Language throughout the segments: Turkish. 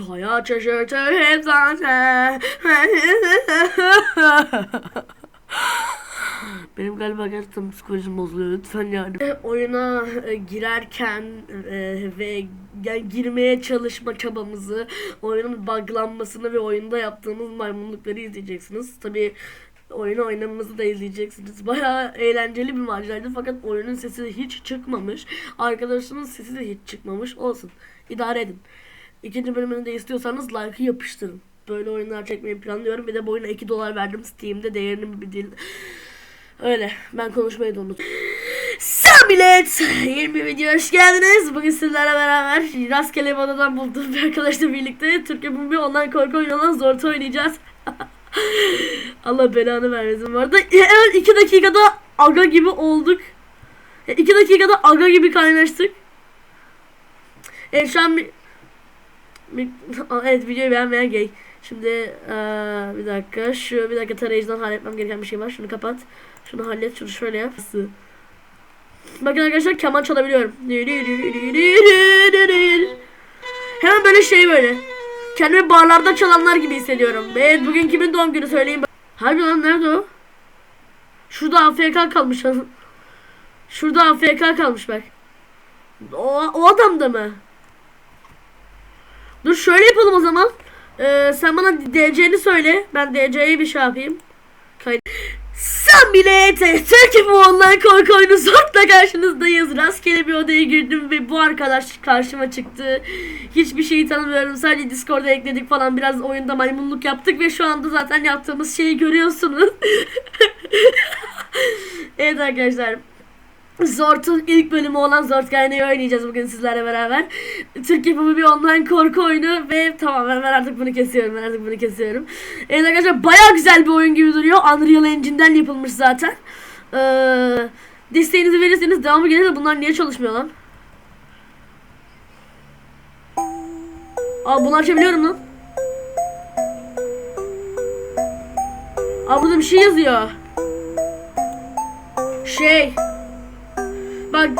Hayat şaşırtır hep zaten. Benim galiba gerçekten psikolojim bozuluyor lütfen yani. E, Oyuna e, girerken e, ve yani girmeye çalışma çabamızı, oyunun buglanmasını ve oyunda yaptığımız maymunlukları izleyeceksiniz. Tabii oyunu oynamamızı da izleyeceksiniz. Bayağı eğlenceli bir maceraydı fakat oyunun sesi hiç çıkmamış. Arkadaşımın sesi de hiç çıkmamış. Olsun. İdare edin. İkinci bölümünü de istiyorsanız like'ı yapıştırın. Böyle oyunlar çekmeyi planlıyorum. Bir de bu oyuna 2 dolar verdim Steam'de değerini bir değil. Öyle. Ben konuşmayı da unuttum. Selam millet. Yeni bir video hoş geldiniz. Bugün sizlerle beraber rastgele bir odadan bulduğum bir arkadaşla birlikte Türkiye bir online korku oyunu olan Zorta oynayacağız. Allah belanı vermesin bu arada. Evet 2 dakikada aga gibi olduk. 2 dakikada aga gibi kaynaştık. Evet şu an bir evet videoyu beğenmeyen gay. Şimdi eee, bir dakika şu bir dakika tarayıcıdan halletmem gereken bir şey var. Şunu kapat. Şunu hallet. Şunu şöyle yap. Bakın arkadaşlar keman çalabiliyorum. Hemen böyle şey böyle. Kendimi barlarda çalanlar gibi hissediyorum. Evet bugün kimin doğum günü söyleyeyim. Harbi lan nerede o? Şurada AFK kalmış. Şurada AFK kalmış bak. O, o adam da mı? Dur şöyle yapalım o zaman. Ee, sen bana DC'ni söyle. Ben DC'ye bir şey yapayım. Kay sen bile Türkiye bu online korku oyunu Zort'la karşınızdayız. Rastgele bir odaya girdim ve bu arkadaş karşıma çıktı. Hiçbir şeyi tanımıyorum. Sadece Discord'a ekledik falan. Biraz oyunda maymunluk yaptık ve şu anda zaten yaptığımız şeyi görüyorsunuz. evet arkadaşlar. Zort'un ilk bölümü olan Zort Gayna'yı oynayacağız bugün sizlerle beraber. Türk yapımı bir online korku oyunu ve tamam ben, ben artık bunu kesiyorum. Ben artık bunu kesiyorum. Evet arkadaşlar baya güzel bir oyun gibi duruyor. Unreal Engine'den yapılmış zaten. Ee, desteğinizi verirseniz devamı gelir de bunlar niye çalışmıyor lan? Aa bunu açabiliyorum lan. Aa burada bir şey yazıyor. Şey. Bak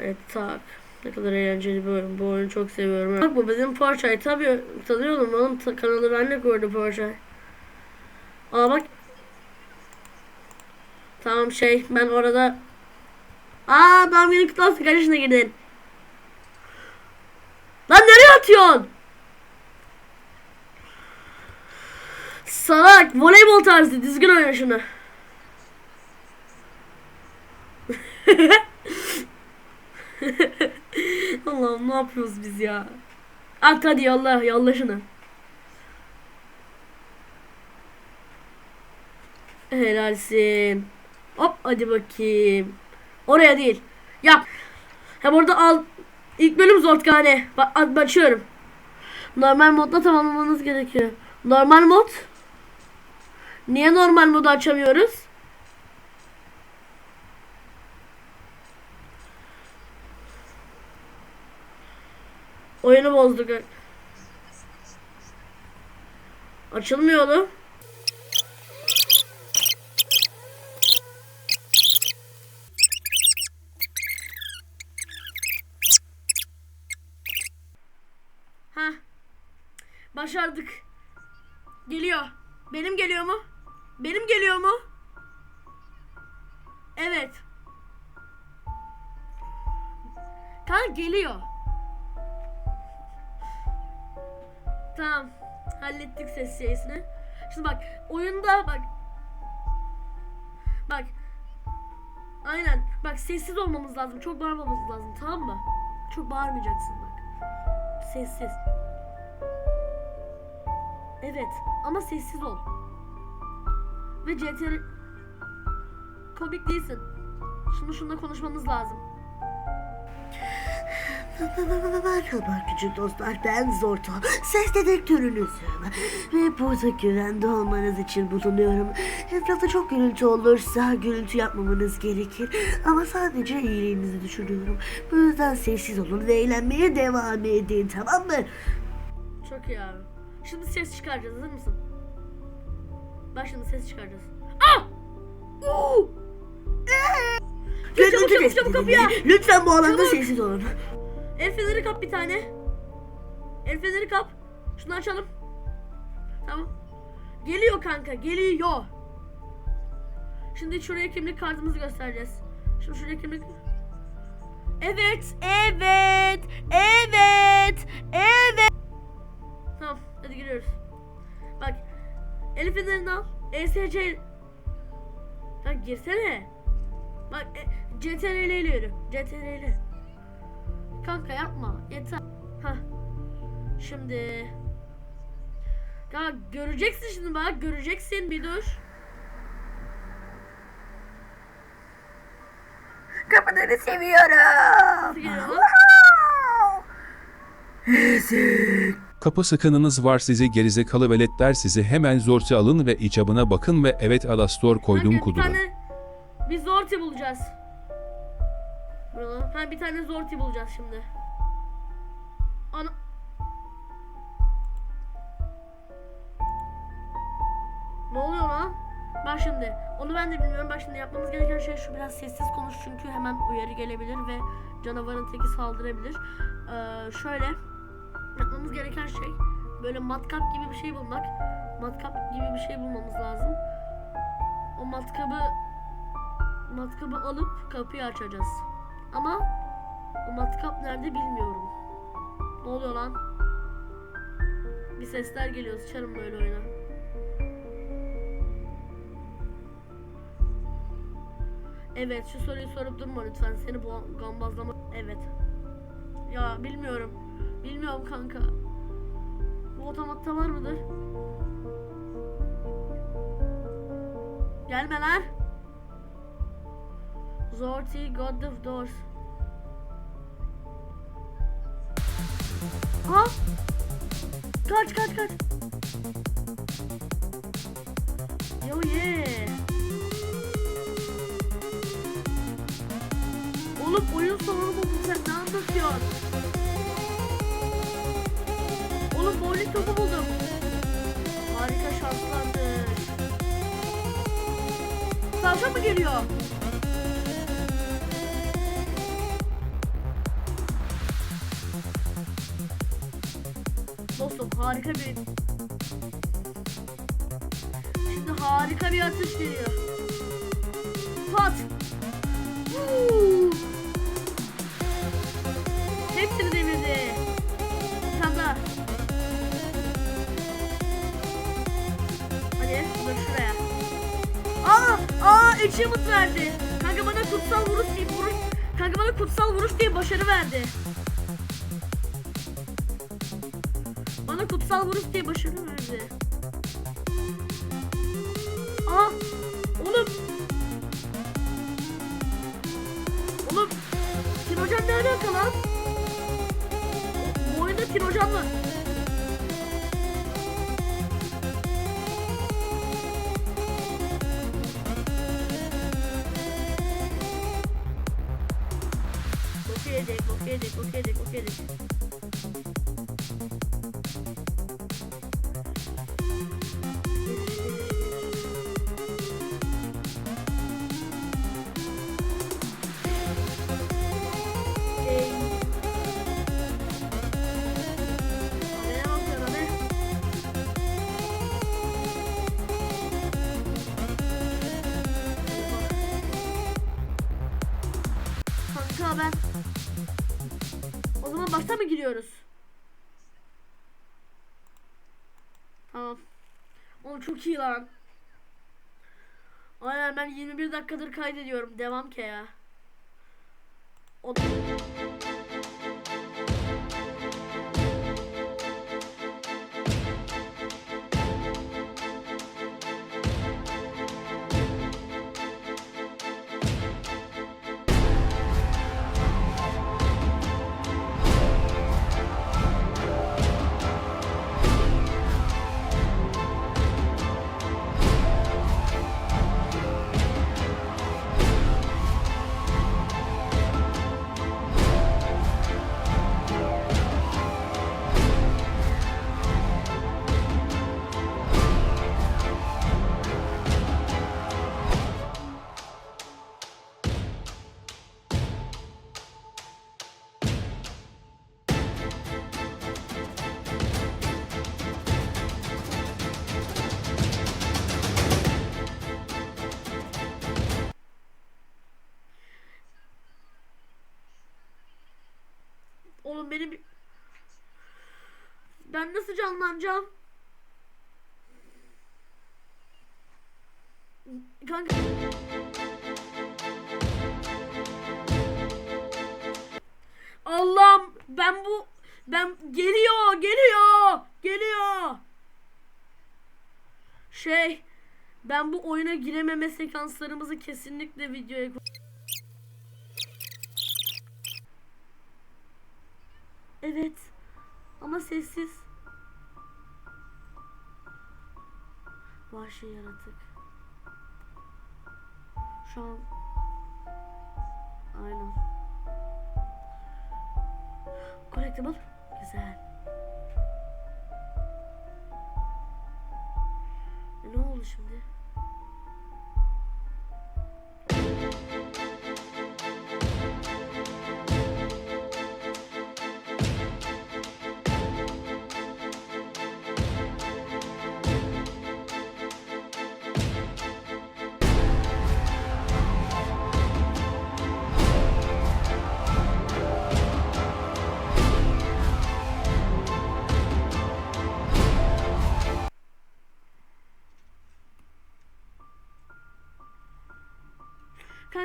Evet tak. Ne kadar eğlenceli bir oyun. Bu oyunu çok seviyorum. Bak bu bizim Porçay. Tabii tanıyorum. Onun ta- kanalı ben de gördüm Porçay. Aa bak. Tamam şey ben orada. Aa ben beni kutlu olsun. Kaç girdin? Lan nereye atıyorsun? Salak. Voleybol tarzı. Düzgün oyna şunu. Allah'ım ne yapıyoruz biz ya? At hadi yolla yolla şunu. Helalsin. Hop hadi bakayım. Oraya değil. Yap. Hem orada al. İlk bölüm zortkane. Bak at açıyorum. Normal modda tamamlamanız gerekiyor. Normal mod. Niye normal modu açamıyoruz? Oyunu bozduk. Açılmıyor oğlum. Ha. Başardık. Geliyor. Benim geliyor mu? Benim geliyor mu? Evet. Kan geliyor. Tamam. Hallettik ses şeysini. Şimdi bak oyunda bak. Bak. Aynen. Bak sessiz olmamız lazım. Çok bağırmamamız lazım. Tamam mı? Çok bağırmayacaksın bak. Sessiz. Evet. Ama sessiz ol. Ve CTR... Komik değilsin. Şunu şununla konuşmamız lazım. Merhaba küçük dostlar ben Zorto. Ses dedektörünüzüm. Ve burada güvende olmanız için bulunuyorum. Etrafta çok gürültü olursa gürültü yapmamanız gerekir. Ama sadece iyiliğinizi düşünüyorum. Bu yüzden sessiz olun ve eğlenmeye devam edin tamam mı? Çok iyi abi. Şimdi ses çıkaracağız. Hazır mısın? Bak şimdi ses çıkaracağız. Ah! Oo! Çabuk, Gürültü çabuk, tespit çabuk kapıya. Lütfen bu alanda Çabuk. sessiz olun. El feneri kap bir tane. El feneri kap. Şunu açalım. Tamam. Geliyor kanka geliyor. Şimdi şuraya kimlik kartımızı göstereceğiz. Şimdi şuraya kimlik... Evet, evet, evet, evet. Tamam, hadi giriyoruz. Bak, el fenerini al. ESC... Ya girsene. Bak, e, CTRL ile yürü. CTRL. Kanka yapma. Yeter. Hah. Şimdi. Ya göreceksin şimdi bak. Göreceksin bir dur. Kapıları seviyorum. Kapı sıkınınız var sizi gerizekalı veletler sizi hemen zorti alın ve icabına bakın ve evet Alastor koydum Kanka, kuduru. Bir tane bir zorti bulacağız. Burada. Ha bir tane zorti bulacağız şimdi. Ana Ne oluyor lan? Bak şimdi. Onu ben de bilmiyorum. Bak şimdi yapmamız gereken şey şu biraz sessiz konuş çünkü hemen uyarı gelebilir ve canavarın teki saldırabilir. Ee, şöyle yapmamız gereken şey böyle matkap gibi bir şey bulmak. Matkap gibi bir şey bulmamız lazım. O matkabı matkabı alıp kapıyı açacağız. Ama o matkap nerede bilmiyorum. Ne oluyor lan? Bir sesler geliyor. Sıçarım böyle oyuna. Evet şu soruyu sorup durma lütfen. Seni bu gambazlama... Evet. Ya bilmiyorum. Bilmiyorum kanka. Bu otomatta var mıdır? Gelme lan. Zorti God of Doors. Ha? Kaç kaç kaç. Yo yeah. Oğlum oyun salonu buldun sen ne anlatıyorsun? Oğlum bowling topu buldum. Harika şanslandık. Tavşan mı geliyor? Harika bir... Şimdi harika bir atış geliyor. Pat! Woo! Hepsini devirdi. Daha. Hadi dur şuraya. Aa! Aa! Achievement verdi. Kanka bana kutsal vuruş diye vuruş. Kanka bana kutsal vuruş diye başarı verdi. Kutsal vuruş diye başarı verdi. Aa! Oğlum! Oğlum! Kinocan ne alaka lan? Bu oyunda Kinocan var. Bok yedik, bok yedik, çok iyi lan. Aynen ben 21 dakikadır kaydediyorum. Devam ki ya. O Oğlum benim Ben nasıl canlanacağım? Kanka Allah'ım ben bu ben geliyor geliyor geliyor şey ben bu oyuna girememe sekanslarımızı kesinlikle videoya koy- Evet. Ama sessiz. Vahşi yaratık. Şu an Aynen. Collectible. Güzel. E ne oldu şimdi?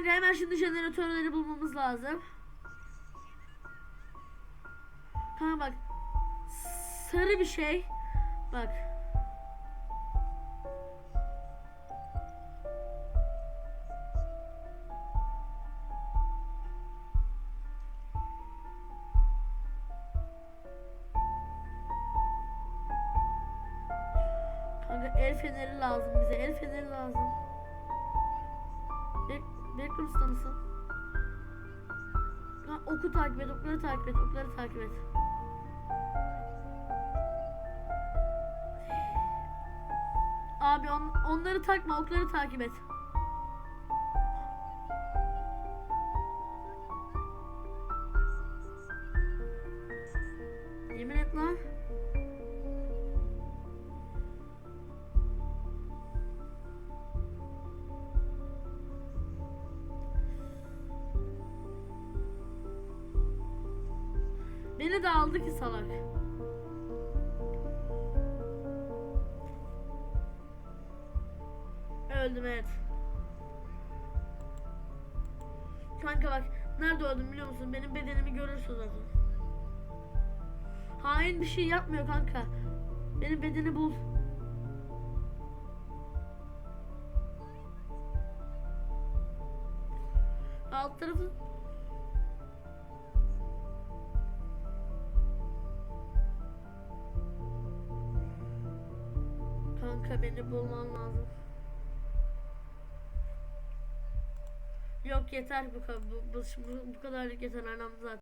Kanka hemen şimdi jeneratörleri bulmamız lazım. Kanka bak. Sarı bir şey. Bak. Mısın? Ha, oku takip et, okları takip et, okları takip et. Abi on, onları takma, okları takip et. Beni de aldı ki salak. Öldüm evet. Kanka bak nerede öldüm biliyor musun? Benim bedenimi görürsün zaten. Hain bir şey yapmıyor kanka. Benim bedeni bul. Alt tarafı beni bulman lazım. Yok yeter bu, bu, bu, bu kadarlık yeter anam zaten.